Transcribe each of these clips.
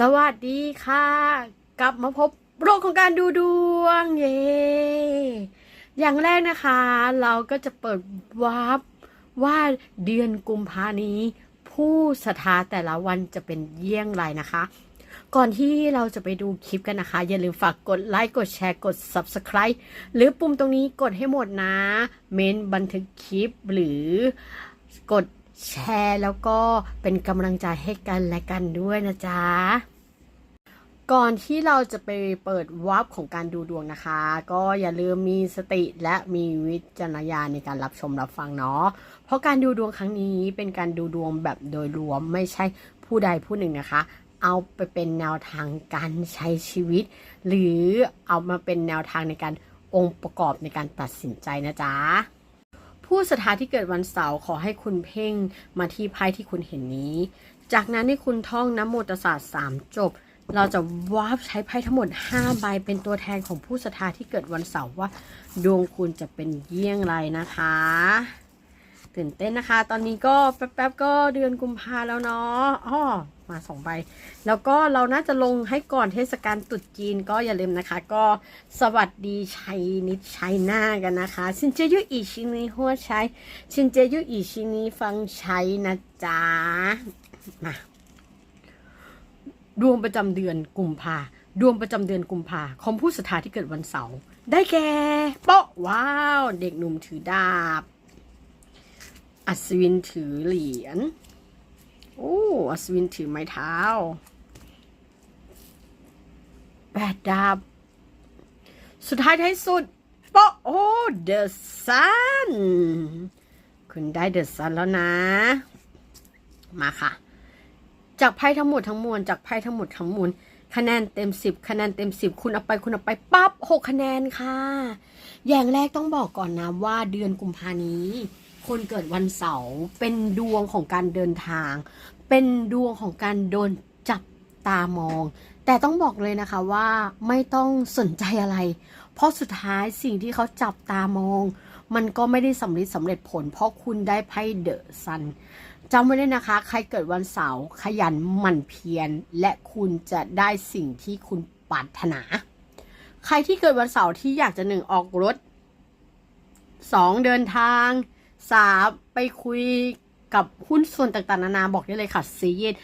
สวัสดีค่ะ กลับมาพบโลกของการดูดวง เย้อย่างแรกนะคะ เราก็จะเปิดวาร์ปว่าเดือนกุมภานี้ ผู้ศรัทธาแต่ละวันจะเป็นเยี่ยงไรนะคะ ก่อนที่เราจะไปดูคลิปกันนะคะ อย่าลืมฝากกดไลค์กดแชร์กด Subscribe หรือปุ่มตรงนี้กดให้หมดนะ เมนบันทึกคลิปหรือกด แชร์แล้วก็เป็นกำลังใจให้กันและกันด้วยนะจ๊ะ ก่อนที่เราจะไปเปิดวับของการดูดวงนะคะ ก็อย่าลืมมีสติและมีวิจารณญาณในการรับชมรับฟังเนาะ เพราะการดูดวงครั้งนี้เป็นการดูดวงแบบโดยรวมไม่ใช่ผู้ใดผู้หนึ่งนะคะเอาไปเป็นแนวทางการใช้ชีวิต หรือเอามาเป็นแนวทางในการองค์ประกอบในการตัดสินใจนะจ๊ะ ผู้ศรัทธาที่เกิดวันเสาร์ขอให้คุณเพ่งมาที่ไพ่ที่คุณเห็นนี้ จากนั้นให้คุณท่องน้ำโมตสสาสามจบ เราจะวาร์ปใช้ไพ่ทั้งหมด 5 ใบเป็นตัวแทนของผู้ศรัทธาที่เกิดวันเสาร์ว่า ดวงคุณจะเป็นเยี่ยงไรนะคะ ตื่นเต้นนะคะ ตอนนี้ก็แป๊บๆก็เดือนกุมภาแล้วเนาะอ้อมาสองใบ แล้วก็เราน่าจะลงให้ก่อนเทศกาลตรุษจีนก็อย่าลืมนะคะ ก็สวัสดีชัยนิดชัยหน้ากันนะคะชินเจยุอีชินีหัวใช้ชินเจยุอีชินีฟังใช้นะจ๊ะมาดวงประจำเดือนกุมภาดวงประจำเดือนกุมภาของผู้ศรัทธาที่เกิดวันเสาร์ได้แก่โป๊ะว้าว เด็กหนุ่มถือดาบ อัศวินถือเหรียญ โอ้ อัศวินถือไม้เท้า แปดดาบ สุดท้ายท้ายสุดโปโอ้เดอะซัน คุณได้เดอะซันแล้วนะ มาค่ะ จากไพ่ทั้งหมดทั้งมวล จากไพ่ทั้งหมดทั้งมวลคะแนนเต็มสิบคะแนนเต็มสิบคุณเอาไปคุณเอาไปปั๊บหกคะแนนค่ะ อย่างแรกต้องบอกก่อนนะว่าเดือนกุมภานี้ คนเกิดวันเสาร์เป็นดวงของการเดินทาง เป็นดวงของการโดนจับตามอง แต่ต้องบอกเลยนะคะว่าไม่ต้องสนใจอะไร เพราะสุดท้ายสิ่งที่เขาจับตามอง มันก็ไม่ได้สำเร็จสำเร็จผล เพราะคุณได้ไพ่เดอะซันจำไว้เลยนะคะ ใครเกิดวันเสาร์ขยันหมั่นเพียรและคุณจะได้สิ่งที่คุณปรารถนา ใครที่เกิดวันเสาร์ที่อยากจะหนึ่งออกรถสองเดินทาง สามไปคุยกับหุ้นส่วนต่างๆนานาบอกได้เลยค่ะซีเยด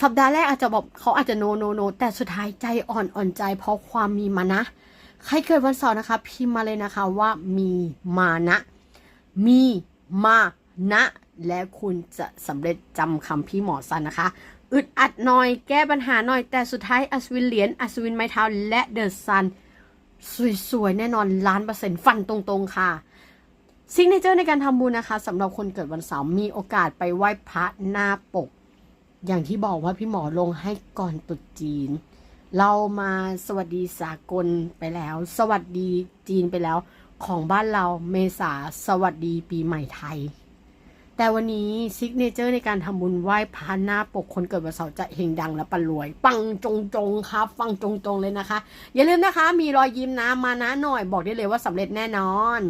สัปดาห์แรกอาจจะบอกเขาอาจจะโนโนโนแต่สุดท้ายใจอ่อนอ่อนใจเพราะความมีมานะ ใครเกิดวันเสาร์นะคะ พิมพ์มาเลยนะคะว่ามีมานะ มีมานะ และคุณจะสำเร็จจำคำพี่หมอสันนะคะ อึดอัดหน่อยแก้ปัญหาหน่อย แต่สุดท้ายอัศวินเหรียญอัศวินไม้เท้าและเดอะซัน สวยๆ แน่นอนล้านเปอร์เซ็นต์ฟันตรงๆค่ะ ซิกเนเจอร์ในการทำบุญนะคะสำหรับคนเกิดวันเสาร์มีโอกาสไปไหว้พระหน้าปก อย่างที่บอกว่าพี่หมอลงให้ก่อนตรุษจีน เรามาสวัสดีสากลไปแล้ว สวัสดีจีนไปแล้ว ของบ้านเราเมษาสวัสดีปีใหม่ไทย แต่วันนี้ซิกเนเจอร์ในการทำบุญไหว้พระหน้าปกคนเกิดวันเสาร์จะเฮงดังและปันรวย ปังจงจงๆครับฟังจงจงๆเลยนะคะ อย่าลืมนะคะ มีรอยยิ้มนะมานะหน่อยบอกได้เลยว่าสำเร็จแน่นอน